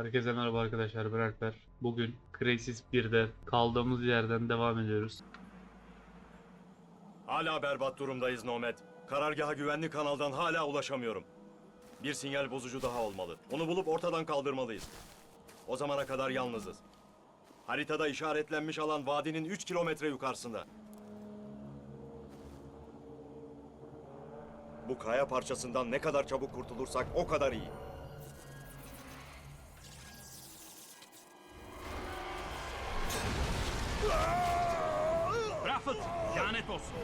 Herkese merhaba arkadaşlar ben Alper. Bugün Crysis 1'de kaldığımız yerden devam ediyoruz. Hala berbat durumdayız Nomad. Karargaha güvenli kanaldan hala ulaşamıyorum. Bir sinyal bozucu daha olmalı. Onu bulup ortadan kaldırmalıyız. O zamana kadar yalnızız. Haritada işaretlenmiş alan vadinin 3 kilometre yukarısında. Bu kaya parçasından ne kadar çabuk kurtulursak o kadar iyi.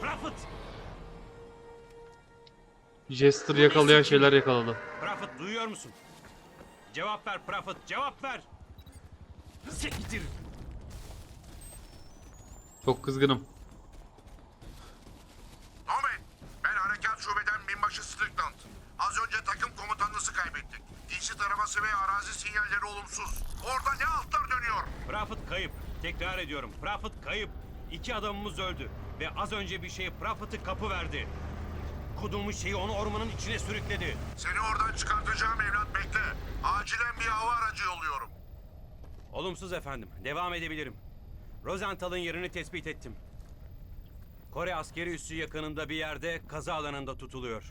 Prophet! Jester yakalayan şeyler yakaladı. Prophet duyuyor musun? Cevap ver Prophet, cevap ver! Siktir! Çok kızgınım. Ahmet, ben harekat şubeden binbaşı Strickland. Az önce takım komutanınızı kaybettik. Giysi taraması ve arazi sinyalleri olumsuz. Orada ne altlar dönüyor? Prophet kayıp. Tekrar ediyorum. Prophet kayıp. İki adamımız öldü. Ve az önce bir şey Prophet'ı kapı verdi. Kudulmuş şeyi onu ormanın içine sürükledi. Seni oradan çıkartacağım evlat bekle. Acilen bir hava aracı yolluyorum. Olumsuz efendim. Devam edebilirim. Rosenthal'ın yerini tespit ettim. Kore askeri üssü yakınında bir yerde kaza alanında tutuluyor.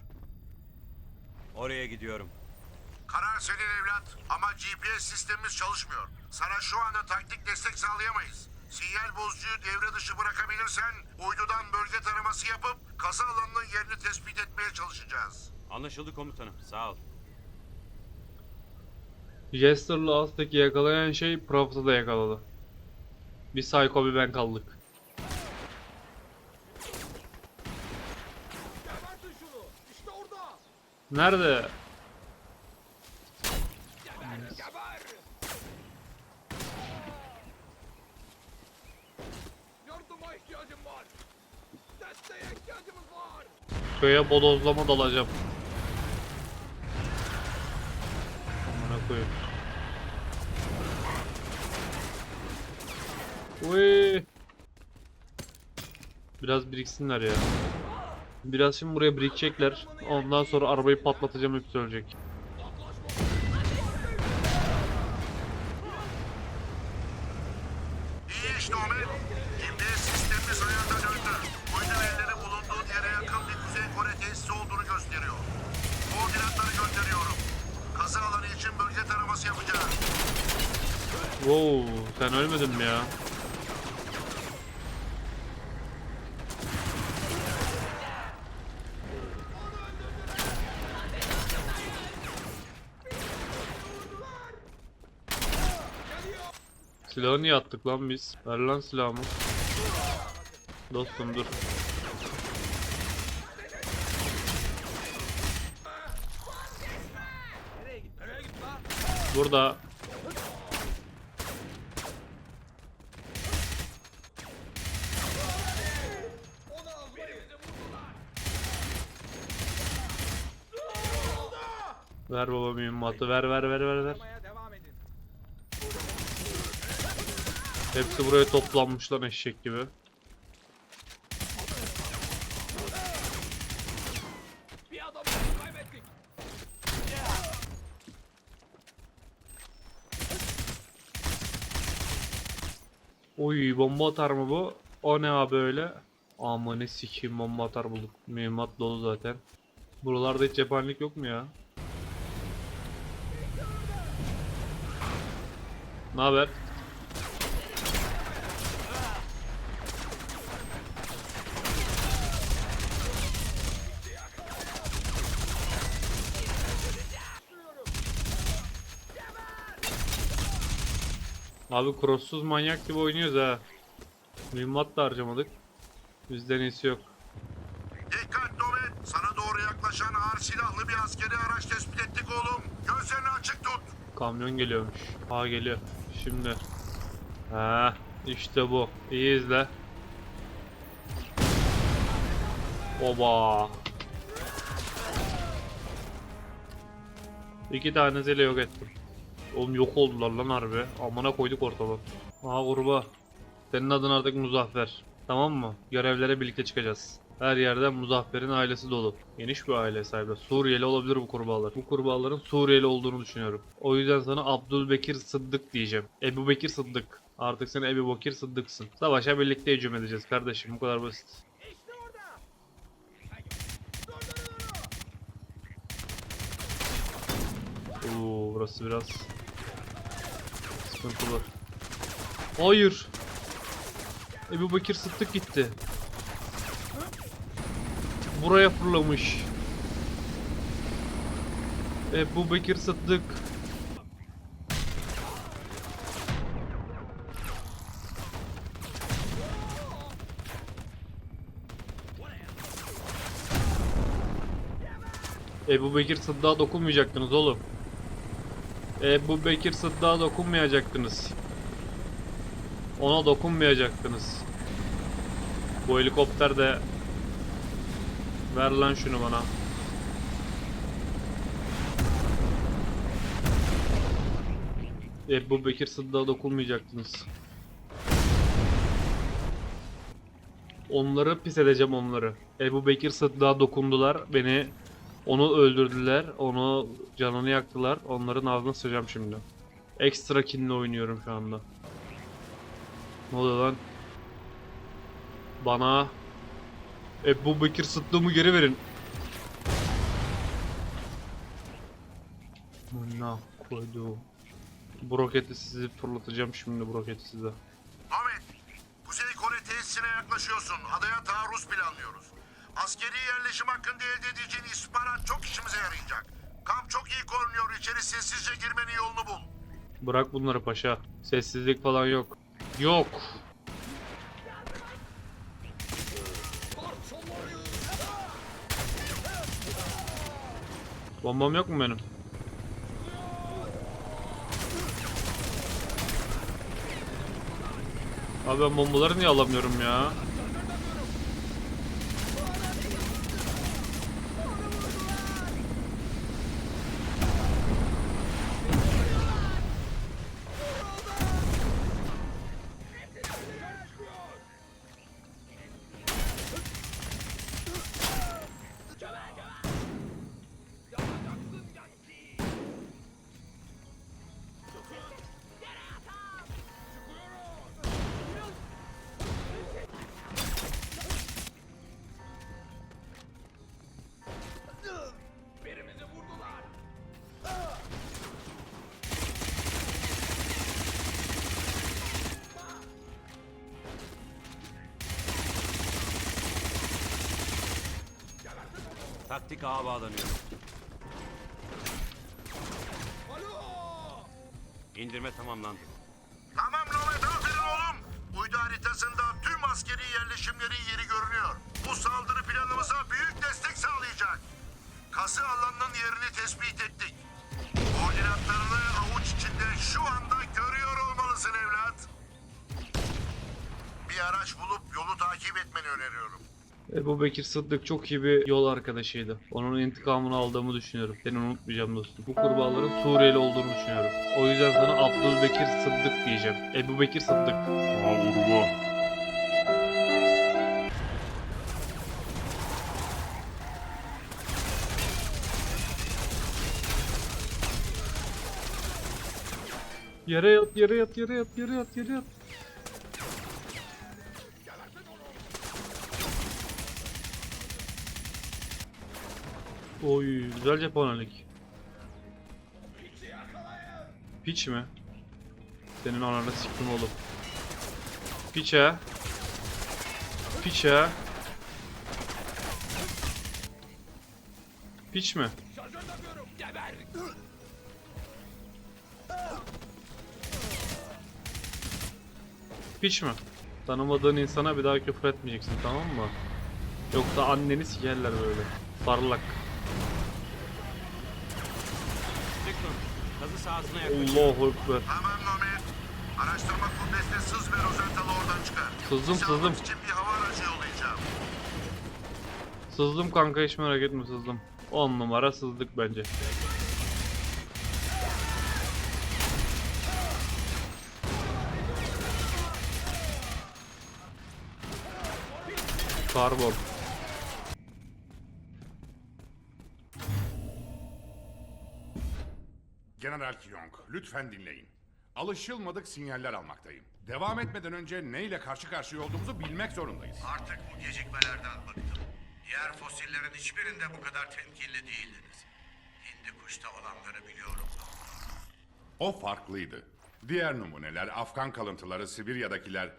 Oraya gidiyorum. Karar senin evlat ama GPS sistemimiz çalışmıyor. Sana şu anda taktik destek sağlayamayız. Sinyal bozucuyu devre dışı bırakabilirsen uydudan bölge taraması yapıp kaza alanının yerini tespit etmeye çalışacağız. Anlaşıldı komutanım. Sağ ol. Jester'la Aztek'i yakalayan şey Prophet'ı da yakaladı. Bir Psycho bir ben kaldık. Nerede? Yardıma ihtiyacım var. Desteğe ihtiyacımız var. Köye bodozlama dalacağım. Amına koyayım. Uy. Biraz biriksinler ya. Biraz şimdi buraya birikecekler. Ondan sonra arabayı patlatacağım hepsi ölecek. İyi işte Ahmet. GPS sistemimiz ayarda döndü. Uydu verileri bulunduğun yere yakın bir Kuzey Kore tesisi olduğunu gösteriyor. Koordinatları gönderiyorum. Kaza alanı için bölge taraması yapacağız. Wow, sen ölmedin mi ya? Silahı niye attık lan biz? Ver lan silahımı. Dostum dur. Burada. Ver baba mühimmatı ver ver ver ver ver. Hepsi buraya toplanmış lan eşek gibi. Bir adamı kaybettik. Oy bomba atar mı bu? O ne abi öyle? Aman ne sikiyim bomba atar bulduk. Mühimmat dolu zaten. Buralarda hiç cephanelik yok mu ya? Ne haber? Abi crosssuz manyak gibi oynuyoruz ha. Mühimmat da harcamadık. Bizden iyisi yok. Dikkat Ahmet. Sana doğru yaklaşan ağır silahlı bir askeri araç tespit ettik oğlum. Gözlerini açık tut. Kamyon geliyormuş. Ha geliyor. Şimdi. Ha işte bu. İyi izle. Oba. İki tanesiyle yok ettim. Oğlum yok oldular lan harbi. Amına koyduk ortalığı. Aha kurba. Senin adın artık Muzaffer. Tamam mı? Görevlere birlikte çıkacağız. Her yerden Muzaffer'in ailesi dolu. Geniş bir aile sahibi. Suriyeli olabilir bu kurbağalar. Bu kurbağaların Suriyeli olduğunu düşünüyorum. O yüzden sana Abdülbekir Sıddık diyeceğim. Ebu Bekir Sıddık. Artık sen Ebu Bekir Sıddık'sın. Savaşa birlikte hücum edeceğiz kardeşim. Bu kadar basit. Oo, burası biraz sıkıntılı. Hayır. Ebu Bekir Sıddık gitti. Buraya fırlamış. Ebu Bekir Sıddık. Ebu Bekir Sıddık'a dokunmayacaktınız oğlum. Ebu Bekir Sıddık'a dokunmayacaktınız. Ona dokunmayacaktınız. Bu helikopter de Ver lan şunu bana. Ebu Bekir Sıddık'a dokunmayacaktınız. Onları pis edeceğim onları. Ebu Bekir Sıddık'a dokundular. Beni onu öldürdüler. Onu canını yaktılar. Onların ağzına sıçacağım şimdi. Ekstra kinle oynuyorum şu anda. Ne oluyor lan? Bana Ebu Bekir Sıddık'ımı geri verin. Amına koyduğum. Bu roketi sizi fırlatacağım şimdi bu roketi size. Ahmet, Kuzey Kore tesisine yaklaşıyorsun. Adaya taarruz planlıyoruz. Askeri yerleşim hakkında elde edeceğin istihbarat çok işimize yarayacak. Kamp çok iyi korunuyor. İçeri sessizce girmenin yolunu bul. Bırak bunları paşa. Sessizlik falan yok. Yok. Bombam yok mu benim? Abi ben bombaları niye alamıyorum ya? Taktik ağa bağlanıyor. Alo. İndirme tamamlandı. Tamam Nomet, aferin oğlum. Uydu haritasında tüm askeri yerleşimlerin yeri görünüyor. Bu saldırı planımıza büyük destek sağlayacak. Kası alanının yerini tespit ettik. Koordinatlarını avuç içinde şu anda görüyor olmalısın evlat. Bir araç bulup yolu takip etmeni öneriyorum. Ebu Bekir Sıddık çok iyi bir yol arkadaşıydı. Onun intikamını aldığımı düşünüyorum. Seni unutmayacağım dostum. Bu kurbağaların Suriyeli olduğunu düşünüyorum. O yüzden sana Abdülbekir Sıddık diyeceğim. Ebu Bekir Sıddık. Yere yat, yere yat, yere yat, yere yat, yere yat. Oy, güzel cephanelik. Piç mi? Senin ananı siktim oğlum. Piç ha. Piç ha. Piç mi? Piç mi? Tanımadığın insana bir daha küfür etmeyeceksin tamam mı? Yoksa anneni sikerler böyle. Parlak. Sahasına yaklaşıyor. Allahu Ekber. Tamam Nomet. Araştırma kudretine sız ve Rosentalı oradan çıkar. Sızdım, Bizi sızdım. almak için bir hava aracı yollayacağım. Sızdım kanka hiç merak etme sızdım. 10 numara sızdık bence. Karbon. General Kyong, lütfen dinleyin. Alışılmadık sinyaller almaktayım. Devam etmeden önce neyle karşı karşıya olduğumuzu bilmek zorundayız. Artık bu gecikmelerden bıktım. Diğer fosillerin hiçbirinde bu kadar temkinli değildiniz. Hindi kuşta olanları biliyorum. O farklıydı. Diğer numuneler, Afgan kalıntıları, Sibirya'dakiler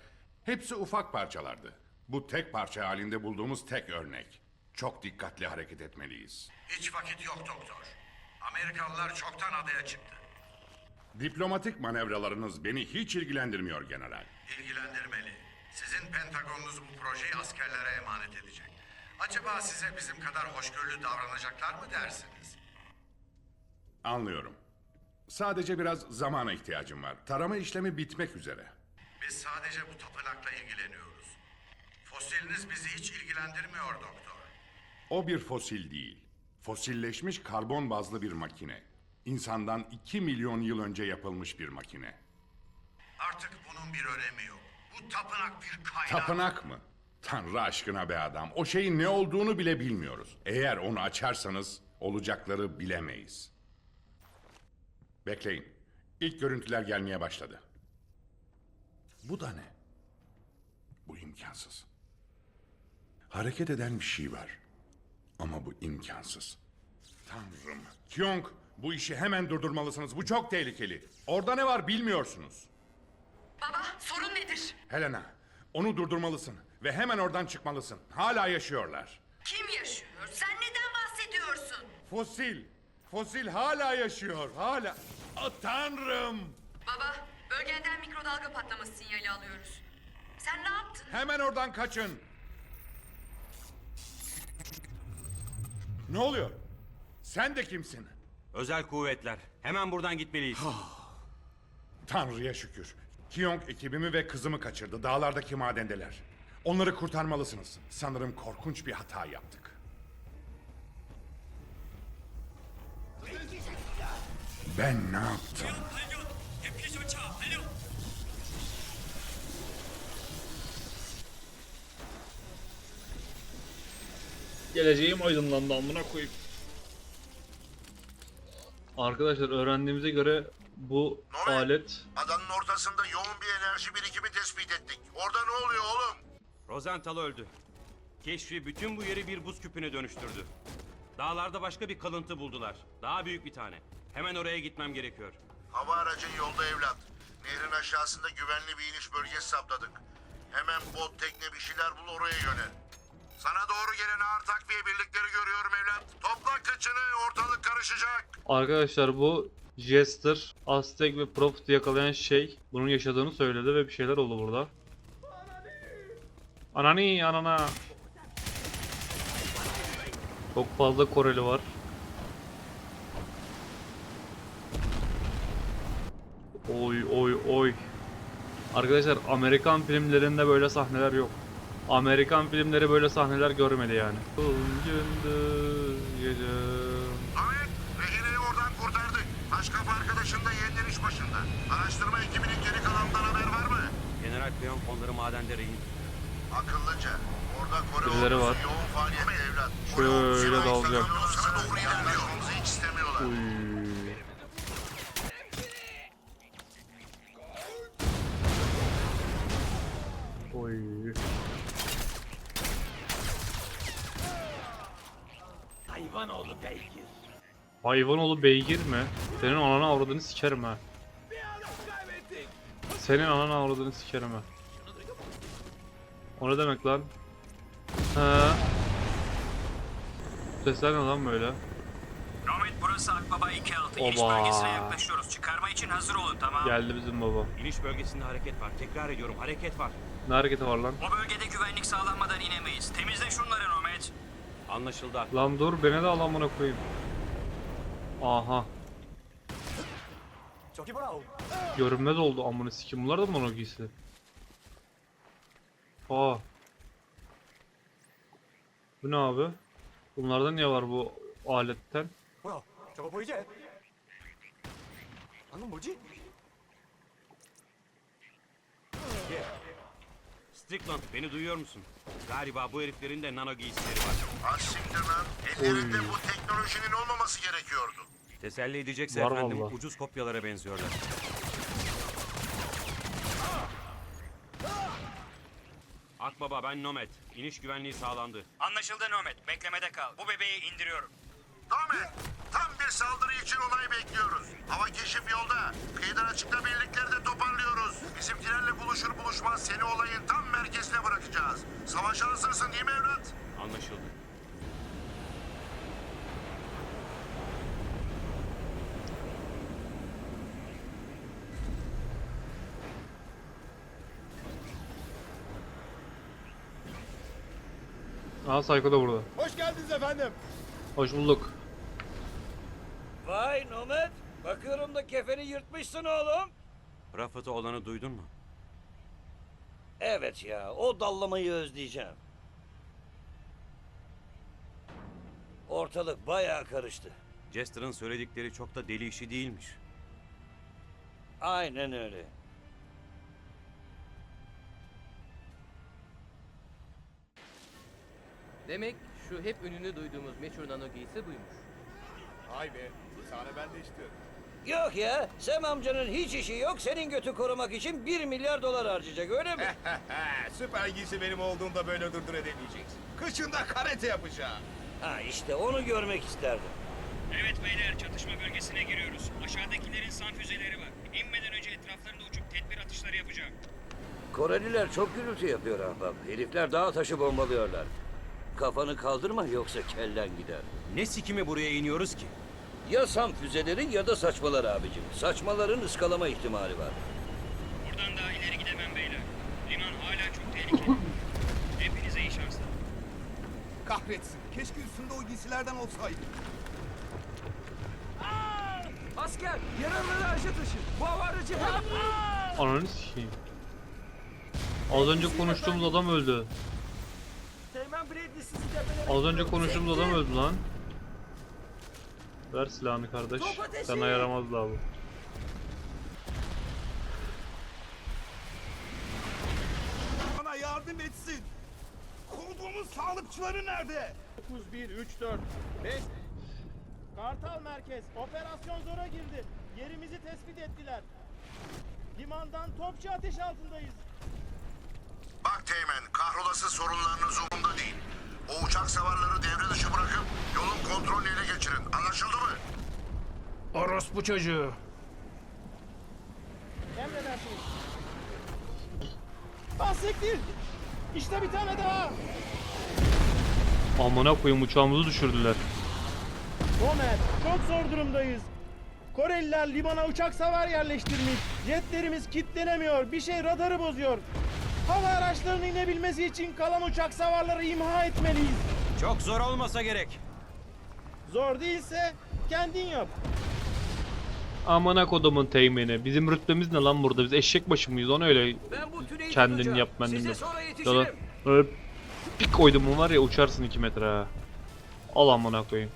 hepsi ufak parçalardı. Bu tek parça halinde bulduğumuz tek örnek. Çok dikkatli hareket etmeliyiz. Hiç vakit yok doktor. Amerikalılar çoktan adaya çıktı. Diplomatik manevralarınız beni hiç ilgilendirmiyor general. İlgilendirmeli. Sizin Pentagonunuz bu projeyi askerlere emanet edecek. Acaba size bizim kadar hoşgörülü davranacaklar mı dersiniz? Anlıyorum. Sadece biraz zamana ihtiyacım var. Tarama işlemi bitmek üzere. Biz sadece bu tapınakla ilgileniyoruz. Fosiliniz bizi hiç ilgilendirmiyor doktor. O bir fosil değil. Fosilleşmiş karbon bazlı bir makine. İnsandan 2 milyon yıl önce yapılmış bir makine. Artık bunun bir önemi yok. Bu tapınak bir kaynak. Tapınak mı? Tanrı aşkına be adam. O şeyin ne olduğunu bile bilmiyoruz. Eğer onu açarsanız olacakları bilemeyiz. Bekleyin. İlk görüntüler gelmeye başladı. Bu da ne? Bu imkansız. Hareket eden bir şey var. Ama bu imkansız. Tanrım. Kyong, bu işi hemen durdurmalısınız. Bu çok tehlikeli. Orada ne var bilmiyorsunuz. Baba sorun nedir? Helena, onu durdurmalısın ve hemen oradan çıkmalısın. Hala yaşıyorlar. Kim yaşıyor? Sen neden bahsediyorsun? Fosil, fosil hala yaşıyor, hala. Ah, tanrım! Baba bölgenden mikrodalga patlaması sinyali alıyoruz. Sen ne yaptın? Hemen oradan kaçın. Ne oluyor? Sen de kimsin? Özel kuvvetler. Hemen buradan gitmeliyiz. Tanrı'ya şükür. Kyong ekibimi ve kızımı kaçırdı. Dağlardaki madendeler. Onları kurtarmalısınız. Sanırım korkunç bir hata yaptık. Ben ne yaptım? Geleceğim aydınlandı amına koyayım. Arkadaşlar öğrendiğimize göre bu oluyor? alet Adanın ortasında yoğun bir enerji birikimi tespit ettik. Orada ne oluyor oğlum? Rosenthal öldü. Keşfi bütün bu yeri bir buz küpüne dönüştürdü. Dağlarda başka bir kalıntı buldular. Daha büyük bir tane. Hemen oraya gitmem gerekiyor. Hava aracın yolda evlat. Nehrin aşağısında güvenli bir iniş bölgesi saptadık. Hemen bot, tekne bir şeyler bul oraya yönel. Sana doğru gelen ağır takviye birlikleri görüyorum evlat. Topla kıçını ortalık karışacak. Arkadaşlar bu Jester, Aztek ve Prophet'ı yakalayan şey bunun yaşadığını söyledi ve bir şeyler oldu burada. Anani anana. Çok fazla Koreli var. Oy oy oy. Arkadaşlar Amerikan filmlerinde böyle sahneler yok. Amerikan filmleri böyle sahneler görmedi yani. Gündü gecem. Ahmet, rehineyi oradan kurtardık. Başkapı arkadaşın da yeniden iş başında. Araştırma ekibinin geri kalanından haber var mı? General Piyonk onları madende rehin. Akıllıca. Orada Kore Birileri var. yoğun faaliyette evlat. Şöyle dalacağım. Sana doğru ilerliyoruz. hiç istemiyorlar. Uy. Oy. Hayvanoğlu beygir mi? Senin ananı avradını sikerim ha. Senin ananı avradını sikerim ha. O ne demek lan? Ha? Sesler ne lan böyle? Nomad burası Akbaba 2-6. İniş Oba. bölgesine yaklaşıyoruz. Çıkarma için hazır olun tamam. Geldi bizim baba. İniş bölgesinde hareket var. Tekrar ediyorum hareket var. Ne hareketi var lan? O bölgede güvenlik sağlanmadan inemeyiz. Temizle şunları Nomad. Anlaşıldı. Lan dur beni de al amına koyayım. Aha. Görünmez oldu amına sikim. Bunlar da mı mono giysi? Aa. Bu ne abi? Bunlarda niye var bu aletten? 뭐야? 저거 보이지? 방금 뭐지? Strickland beni duyuyor musun? Galiba bu heriflerin de nano giysileri var. Siktir lan. Ellerinde bu teknolojinin olmaması gerekiyordu. Teselli edecekse Var efendim vallahi. ucuz kopyalara benziyorlar. Akbaba ben Nomad. İniş güvenliği sağlandı. Anlaşıldı Nomad. Beklemede kal. Bu bebeği indiriyorum. Ahmet, tam bir saldırı için onay bekliyoruz. Hava keşif yolda. Kıyıdan açıkta birlikleri de toparlıyoruz. Bizimkilerle buluşur buluşmaz seni olayın tam merkezine bırakacağız. Savaşa hazırsın değil mi evlat? Anlaşıldı. Aa Psycho da burada. Hoş geldiniz efendim. Hoş bulduk. Vay Nomad. Bakıyorum da kefeni yırtmışsın oğlum. Rafet'e olanı duydun mu? Evet ya o dallamayı özleyeceğim. Ortalık bayağı karıştı. Jester'ın söyledikleri çok da deli işi değilmiş. Aynen öyle. Demek şu hep önünü duyduğumuz meşhur nano giysi buymuş. Vay be. Bir tane ben de istiyorum. Yok ya Sem amcanın hiç işi yok senin götü korumak için 1 milyar dolar harcayacak öyle mi? Süper giysi benim olduğumda böyle durdur edemeyeceksin. Kışında karate yapacağım. ha işte onu görmek isterdim. Evet beyler çatışma bölgesine giriyoruz. Aşağıdakilerin san füzeleri var. İnmeden önce etraflarında uçup tedbir atışları yapacağım. Koreliler çok gürültü yapıyor ahbap. Herifler dağ taşı bombalıyorlar. Kafanı kaldırma yoksa kellen gider. Ne sikimi buraya iniyoruz ki? Ya sam füzeleri ya da saçmalar abicim. Saçmaların ıskalama ihtimali var. Buradan daha ileri gidemem beyler. Liman hala çok tehlikeli. Hepinize iyi şanslar. Kahretsin. Keşke üstünde o giysilerden olsaydı. Asker! Yaralıları aşağı taşı! Bu hava aracı Ananı sikeyim. Az önce konuştuğumuz adam öldü. Teğmen Bradley sizi tepelere Az önce konuştuğumuz adam öldü lan. Ver silahını kardeş. Top ateşi! Sana yaramaz daha bu. Bana yardım etsin. Kovduğumuz sağlıkçıları nerede? 9134 5 Kartal Merkez operasyon zora girdi. Yerimizi tespit ettiler. Limandan topçu ateş altındayız. Bak Teğmen, kahrolası sorunlarınız umurumda değil. O uçak savarları devre dışı bırakıp yolun kontrolünü ele geçirin. Anlaşıldı mı? Orospu çocuğu. Emredersiniz. Ah siktir. İşte bir tane daha. Amına koyayım uçağımızı düşürdüler. Romer, çok zor durumdayız. Koreliler limana uçak savar yerleştirmiş. Jetlerimiz kilitlenemiyor. Bir şey radarı bozuyor. Hava araçlarının inebilmesi için kalan uçak savarları imha etmeliyiz. Çok zor olmasa gerek. Zor değilse kendin yap. Amına kodumun teğmeni. Bizim rütbemiz ne lan burada? Biz eşek başı mıyız? Onu öyle Ben bu tüneyi kendin tutacağım. yap ben Size de. sonra yetişirim. öyle bir koydum mu var ya uçarsın 2 metre ha. Al amına koyayım.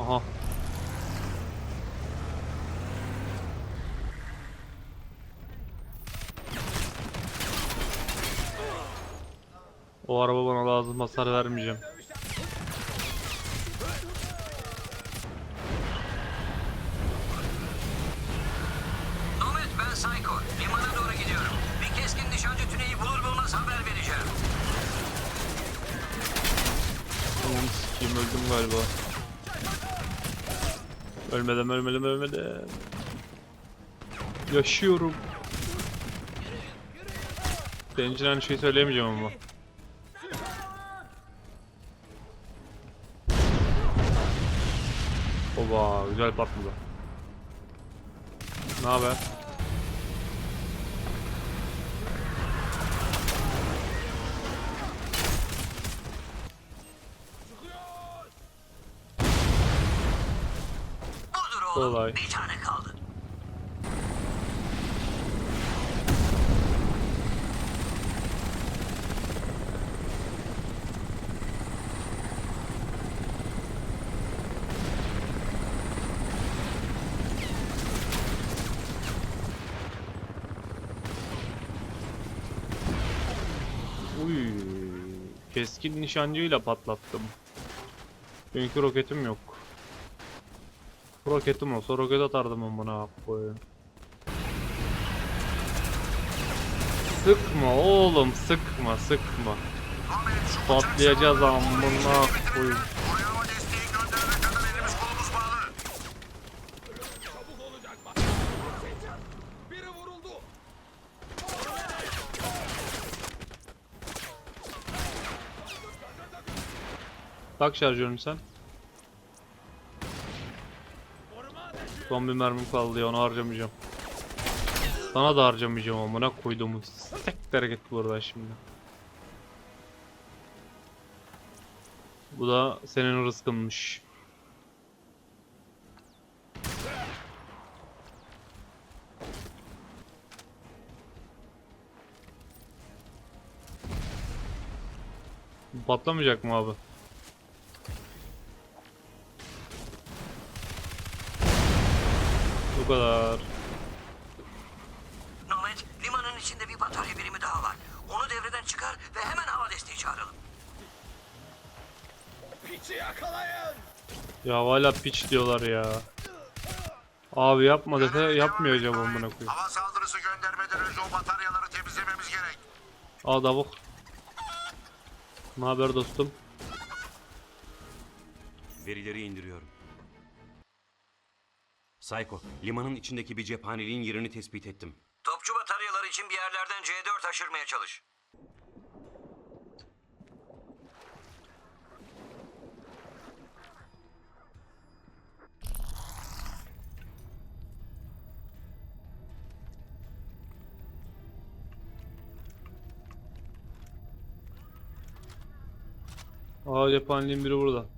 Aha. O araba bana lazım hasar vermeyeceğim. Nomad ben Psycho. Limana doğru gidiyorum. Bir keskin nişancı tüneyi bulur bulmaz haber vereceğim. Tamam sikeyim öldüm galiba. Ölmedim ölmedim ölmedim. Yaşıyorum. İçin aynı şeyi söyleyemeyeceğim ama. Güzel patladı. Ne haber? Budur oğlum. Kolay. Bir tane kaldı. Uy, keskin nişancıyla patlattım. Çünkü roketim yok. Roketim olsa roket atardım amına koyayım. Sıkma oğlum sıkma sıkma. Patlayacağız amına koyayım. bitirelim. Oraya hava desteği gönderene kadar elimiz kolumuz bağlı. Biri vuruldu. Tak şarjörünü sen. Son bir mermim kaldı ya onu harcamayacağım. Sana da harcamayacağım amına koyduğumu. Sekter git buradan şimdi. Bu da senin rızkınmış. Patlamayacak mı abi? Bu kadar. Nomad, limanın içinde bir batarya birimi daha var. Onu devreden çıkar ve hemen hava desteği çağıralım. Piçi yakalayın. Ya hala piç diyorlar ya. Abi yapma dese yapmıyor acaba amına koyayım. Hava saldırısı göndermeden önce o bataryaları temizlememiz gerek. Aa davuk. Ne haber dostum? Verileri indiriyorum. Psycho, limanın içindeki bir cephaneliğin yerini tespit ettim. Topçu bataryalar için bir yerlerden C4 aşırmaya çalış. Aa cephaneliğin biri burada.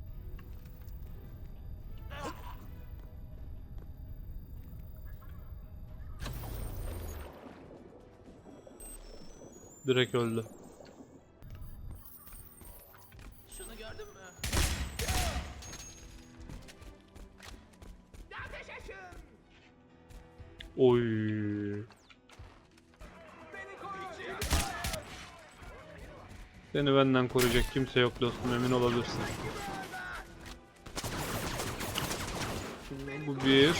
Direkt öldü. Şunu gördün mü? Oy. Seni benden koruyacak kimse yok dostum emin olabilirsin. Bu bir.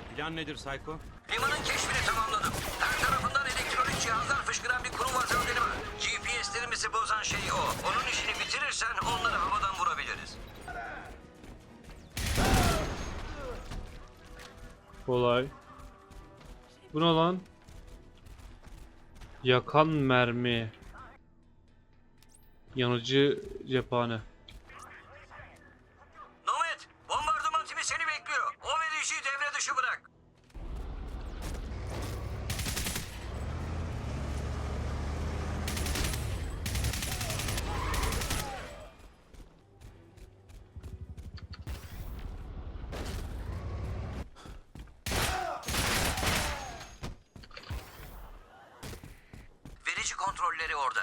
Ee, plan nedir Psycho? Limanın keşfini tamamladım. Her tarafından elektronik cihazlar fışkıran bir kruvazörleri var. GPS'lerimizi bozan şey o. Onun işini bitirirsen onları havadan vurabiliriz. Kolay. Bu ne lan? Yakan mermi. Yanıcı cephane. Nomad, bombardıman timi seni bekliyor. O vericiyi devre dışı bırak. Verici kontrolleri orada.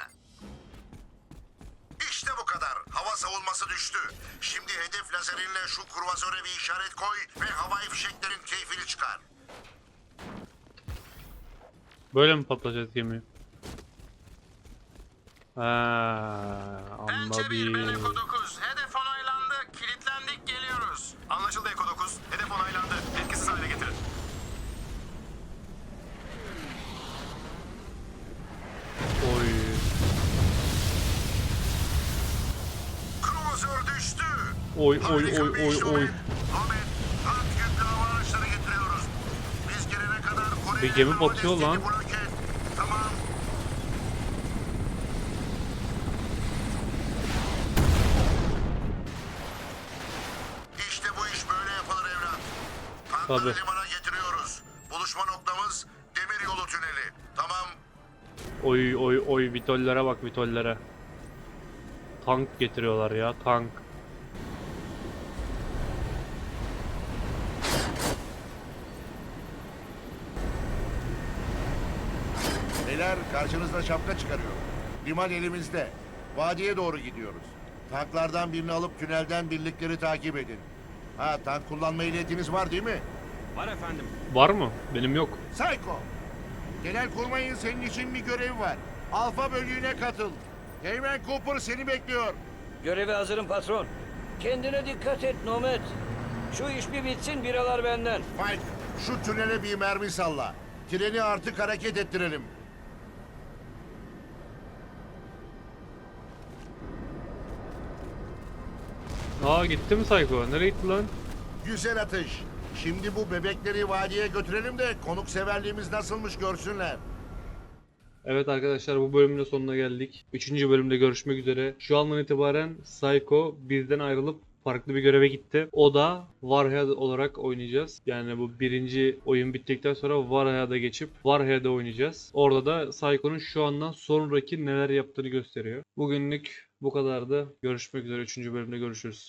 İşte bu kadar. Hava savunması düştü. Şimdi hedef lazerinle şu kurvazöre bir işaret koy ve havai fişeklerin keyfini çıkar. Böyle mi patlayacağız gemiyi? Ha, anladım. 9. Oy oy oy oy oy. Bir gemi batıyor lan. Tabii. limana getiriyoruz. Buluşma noktamız demir yolu tüneli. Tamam. Oy oy oy vitollere bak vitollere. Tank getiriyorlar ya tank. Beyler karşınızda şapka çıkarıyor. Liman elimizde. Vadiye doğru gidiyoruz. Tanklardan birini alıp tünelden birlikleri takip edin. Ha tank kullanma ehliyetiniz var değil mi? Var efendim. Var mı? Benim yok. Psycho. Genelkurmay'ın senin için bir görevi var. Alfa bölüğüne katıl. Teğmen Cooper seni bekliyor. Göreve hazırım patron. Kendine dikkat et Nomad. Şu iş bir bitsin biralar benden. Mike, şu tünele bir mermi salla. Treni artık hareket ettirelim. Aa gitti mi Psycho? Nereye gitti lan? Güzel atış. Şimdi bu bebekleri vadiye götürelim de konukseverliğimiz nasılmış görsünler. Evet arkadaşlar bu bölümün de sonuna geldik. Üçüncü bölümde görüşmek üzere. Şu andan itibaren Psycho bizden ayrılıp farklı bir göreve gitti. O da Warhead olarak oynayacağız. Yani bu birinci oyun bittikten sonra Warhead'a geçip Warhead'e oynayacağız. Orada da Psycho'nun şu andan sonraki neler yaptığını gösteriyor. Bugünlük bu kadardı. Görüşmek üzere. Üçüncü bölümde görüşürüz.